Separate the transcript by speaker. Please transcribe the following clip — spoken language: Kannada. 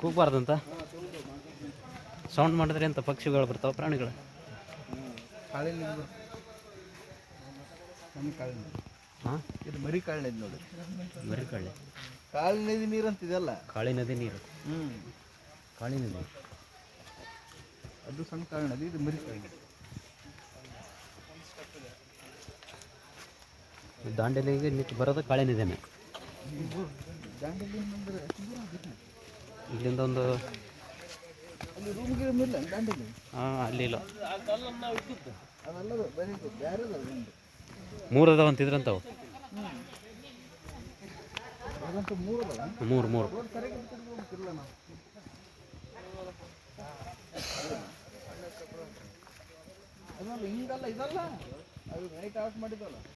Speaker 1: ಕೂಗಬಾರ್ದಂತ? ಸೌಂಡ್ ಮಾಡಿದ್ರೆ ಅಂತ ಪಕ್ಷಿಗಳು ಬರ್ತಾವೆ ಪ್ರಾಣಿಗಳು?
Speaker 2: ಕಾಳಿ
Speaker 1: ಹಾಂ?
Speaker 2: ಇದು ಮರಿ ಕಾಳಿ ನದಿ ನೋಡಿ
Speaker 1: ಮರಿ ಕಳ್ಳೆ
Speaker 2: ಕಾಳಿ ನದಿ ನೀರು. ಅಂತಿದೆಯಲ್ಲ
Speaker 1: ಕಾಳಿ ನದಿ ನೀರು.
Speaker 2: ಹ್ಞೂ
Speaker 1: ಕಾಳಿ ನದಿ
Speaker 2: ಅದು ಸಣ್ಣ ಕಾಳಿ ನದಿ ಇದು ಮರಿ ಕಾಳಿ ನದಿ
Speaker 1: ದಾಂಡೇಲಿಗೆ ನಿಂತು ಬರೋದು ಕಾಳಿ ನದಿನೇ.
Speaker 2: ದಾಂಡೇಲಿ
Speaker 1: ಇಲ್ಲಿಂದ ಒಂದು ಹಾಂ ಅಲ್ಲಿ ಇಲ್ಲ. ಮೂರು ಅದಾವ ಅಂತಿದ್ರಂತವು
Speaker 2: ಮೂರು
Speaker 1: ಮೂರು.
Speaker 2: ಹಿಂಗಲ್ಲ ಇದಲ್ಲ? ಅದು ನೈಟ್ ಆಫ್ ಮಾಡಿದ್ವಲ್ಲ